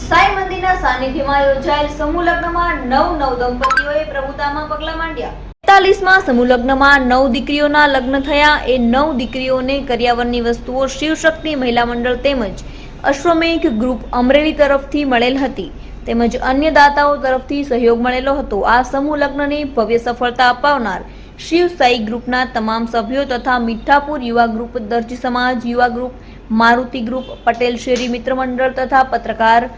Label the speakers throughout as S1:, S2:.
S1: સાઈ મંદિરના સાનિધ્યમાં યોજાયેલ સમૂહ લગ્નમાં નવ નવ દંપતીઓએ પ્રભુતામાં પગલા માંડ્યા. એકતાલીસમાં સમૂહ લગ્નમાં નવ દીકરીઓના લગ્ન થયા. એ નવ દીકરીઓને કર્યાવરની વસ્તુઓ શિવશક્તિ મહિલા મંડળ તેમજ અશ્વમેઘ ગ્રુપ અમરેલી તરફથી મળેલ હતી. તેમજ અન્ય દાતાઓ તરફથી સહયોગ મળેલો હતો. આ સમૂહ લગ્નને ભવ્ય સફળતા અપાવનાર શિવ સાઈ ગ્રુપના તમામ સભ્યો તથા મીઠાપુર યુવા ગ્રુપ, દરજી સમાજ યુવા ગ્રુપ, મારુતિ ગ્રુપ, પટેલ શેરી મિત્ર મંડળ તથા પત્રકાર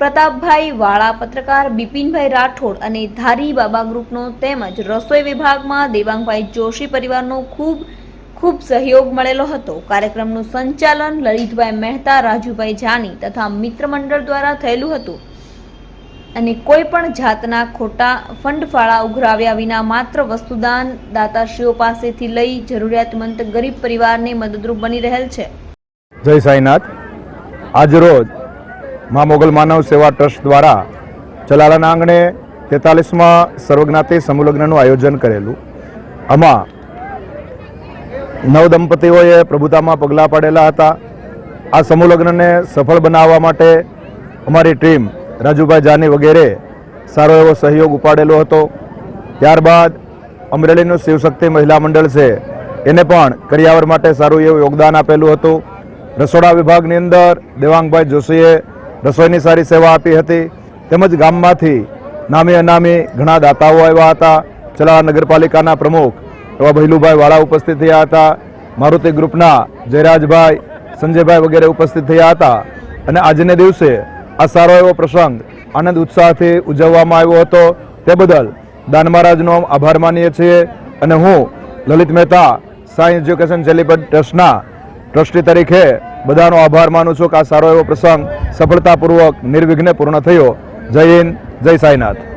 S1: પ્રતાપભાઈ વાળા પત્રકાર બિપિનભાઈ રાઠોડ અને ધારી બાબા ગ્રુપનો તેમજ રસોઈ વિભાગમાં દેવાંગભાઈ જોશી પરિવારનો ખૂબ ખૂબ સહયોગ મળેલો હતો. કાર્યક્રમનું સંચાલન લલિતભાઈ મહેતા, રાજુભાઈ જાની તથા મિત્ર મંડળ દ્વારા થયેલું હતું. અને કોઈ પણ જાતના ખોટા ફંડ ફાળા ઉઘરાવ્યા વિના માત્ર વસ્તુદાન દાતાશ્રીઓ પાસેથી લઈ જરૂરિયાતમંદ ગરીબ પરિવારને મદદરૂપ બની રહેલ છે.
S2: જય સાઈનાથ. આજરોજ મા મોગલ માનવ સેવા ટ્રસ્ટ દ્વારા ચલાલાના આંગણે તેતાલીસમાં સર્વજ્ઞાતિ સમૂહલગ્નનું આયોજન કરેલું. આમાં નવ દંપતીઓએ પ્રભુતામાં પગલાં પાડેલા હતા. આ સમૂહલગ્નને સફળ બનાવવા માટે અમારી ટીમ રાજુભાઈ જાની વગેરે સારો એવો સહયોગ ઉપાડેલો હતો. ત્યારબાદ અમરેલીનું શિવશક્તિ મહિલા મંડળ છે, એને પણ કરિયાવર માટે સારું એવું યોગદાન આપેલું હતું. રસોડા વિભાગની અંદર દેવાંગભાઈ જોશીએ રસોઈની સારી સેવા આપી હતી. તેમજ ગામમાંથી નામી અનામી ઘણા દાતાઓ આવ્યા હતા. ચલા નગરપાલિકાના પ્રમુખ એવા ભૈલુભાઈ વાળા ઉપસ્થિત થયા હતા. મારુતિ ગ્રુપના જયરાજભાઈ, સંજયભાઈ વગેરે ઉપસ્થિત થયા હતા. અને આજને દિવસે આ સારો એવો પ્રસંગ આનંદ ઉત્સાહથી ઉજવવામાં આવ્યો હતો. તે બદલ દાન મહારાજનો આભાર માનીએ છીએ. અને હું લલિત મહેતા સાઈ એજ્યુકેશન ચેરિટેબલ ટ્રસ્ટના ટ્રસ્ટી તરીકે બધાનો આભાર માનું છું કે આ સારો એવો પ્રસંગ સફળતાપૂર્વક, નિર્વિઘ્ને પૂર્ણ થયો. જય હિન્દ, જય સાઈનાથ.